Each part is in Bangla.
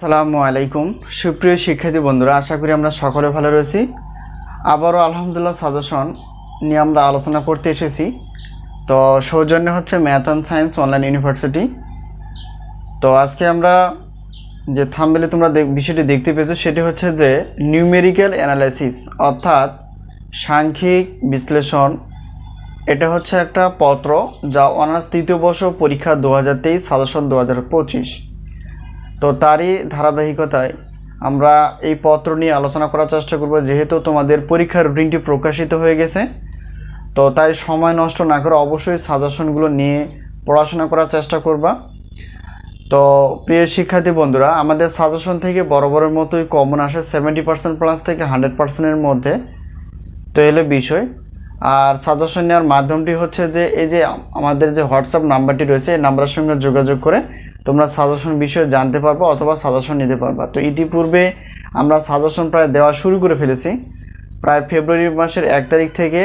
আসসালামু আলাইকুম। সুপ্রিয় শিক্ষার্থী বন্ধুরা, আশা করি আমরা সকলে ভালো রয়েছি। আবারও আলহামদুলিল্লাহ সাজেশন নিয়ে আমরা আলোচনা করতে এসেছি। তো সৌজন্য হচ্ছে math and science online university তো আজকে আমরা যে থামবেলে তোমরা বিষয়টি দেখতে পেয়েছ, সেটি হচ্ছে যে নিউমেরিক্যাল অ্যানালাইসিস অর্থাৎ সাংখ্যিক বিশ্লেষণ। এটা হচ্ছে একটা পত্র যা অনার্স তৃতীয় বর্ষ পরীক্ষা দু হাজার তেইশ সাজেশন দু হাজার পঁচিশ। তো তারই ধারাবাহিকতায় আমরা এই পত্র নিয়ে আলোচনা করার চেষ্টা করব, যেহেতু তোমাদের পরীক্ষার রুটিনটি প্রকাশিত হয়ে গেছে। তো তাই সময় নষ্ট না করে অবশ্যই সাজেশনগুলো নিয়ে পড়াশোনা করার চেষ্টা করবা। তো প্রিয় শিক্ষার্থী বন্ধুরা, আমাদের সাজেশন থেকে বরাবরের মতোই কমন আসে সেভেন্টি পার্সেন্ট প্লাস থেকে হান্ড্রেড পার্সেন্টের মধ্যে। তো এলে বিষয়। আর সাজেশন নেওয়ার মাধ্যমটি হচ্ছে যে, এই যে আমাদের যে হোয়াটসঅ্যাপ নাম্বারটি রয়েছে, এই নাম্বারের সঙ্গে যোগাযোগ করে তোমরা সাজেশন বিষয়ে জানতে পারবা অথবা সাজেশন নিতে পারবা। তো ইতিপূর্বে আমরা সাজেশন প্রায় দেওয়া শুরু করে ফেলেছি। প্রায় ফেব্রুয়ারি মাসের এক তারিখ থেকে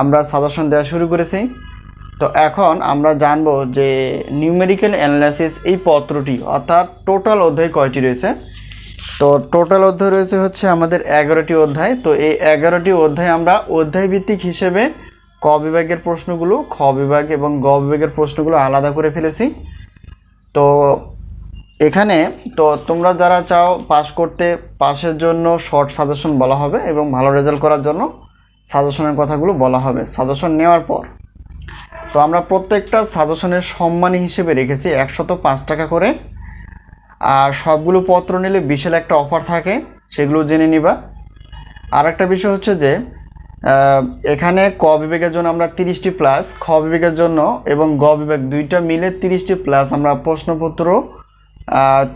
আমরা সাজেশন দেওয়া শুরু করেছি। তো এখন আমরা জানব যে নিউমেরিক্যাল অ্যানালাইসিস এই পত্রটি, অর্থাৎ টোটাল অধ্যায় কয়টি রয়েছে? তো টোটাল অধ্যায় রয়েছে হচ্ছে আমাদের এগারোটি অধ্যায়। তো এই এগারোটি অধ্যায় আমরা অধ্যায় ভিত্তিক হিসেবে ক বিভাগের প্রশ্নগুলো, খ বিভাগ এবং গ বিভাগের প্রশ্নগুলো আলাদা করে ফেলেছি। তো এখানে তো তোমরা যারা চাও পাস করতে পাসের জন্য শর্ট সাজেশন বলা হবে এবং ভালো রেজাল্ট করার জন্য সাজেশনের কথাগুলো বলা হবে সাজেশন নেওয়ার পর। তো আমরা প্রত্যেকটা সাজেশনের সম্মানী হিসেবে রেখেছি একশত পাঁচ টাকা করে। আর সবগুলো পত্র নিলে বিশাল একটা অফার থাকে, সেগুলো জেনে নিবা। আর একটা বিষয় হচ্ছে যে এখানে ক বিভাগের জন্য আমরা তিরিশটি প্লাস খ বিভাগের জন্য এবং গ বিভাগ দুইটা মিলে তিরিশটি প্লাস আমরা প্রশ্নপত্র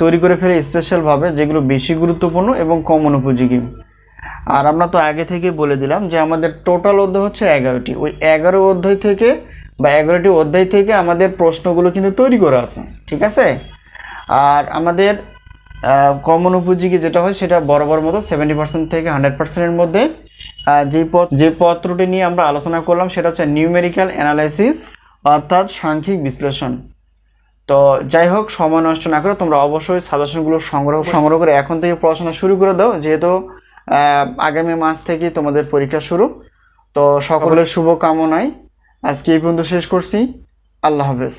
তৈরি করে ফেলে স্পেশালভাবে যেগুলো বেশি গুরুত্বপূর্ণ এবং কমন অনুপযোগী। আর আমরা তো আগে থেকে বলে দিলাম যে, আমাদের টোটাল অধ্যায় হচ্ছে এগারোটি। ওই এগারো অধ্যায় থেকে বা এগারোটি অধ্যায় থেকে আমাদের প্রশ্নগুলো কিন্তু তৈরি করা আছে, ঠিক আছে? আর আমাদের কমন উপযোগী যেটা হয় সেটা বরাবর মতো সেভেন্টি পার্সেন্ট থেকে হান্ড্রেড পার্সেন্টের মধ্যে। যে পদ যে পত্রটি নিয়ে আমরা আলোচনা করলাম সেটা হচ্ছে নিউমেরিক্যাল অ্যানালাইসিস অর্থাৎ সাংখ্যিক বিশ্লেষণ। তো যাই হোক সময় নষ্ট না করে তোমরা অবশ্যই সাজেশনগুলো সংগ্রহ সংগ্রহ করে এখন থেকে পড়াশোনা শুরু করে দাও। যেহেতু আগামী মাস থেকে তোমাদের পরীক্ষা শুরু। তো সকলের শুভকামনায় আজকে এই পর্যন্ত শেষ করছি। আল্লাহ হাফেজ।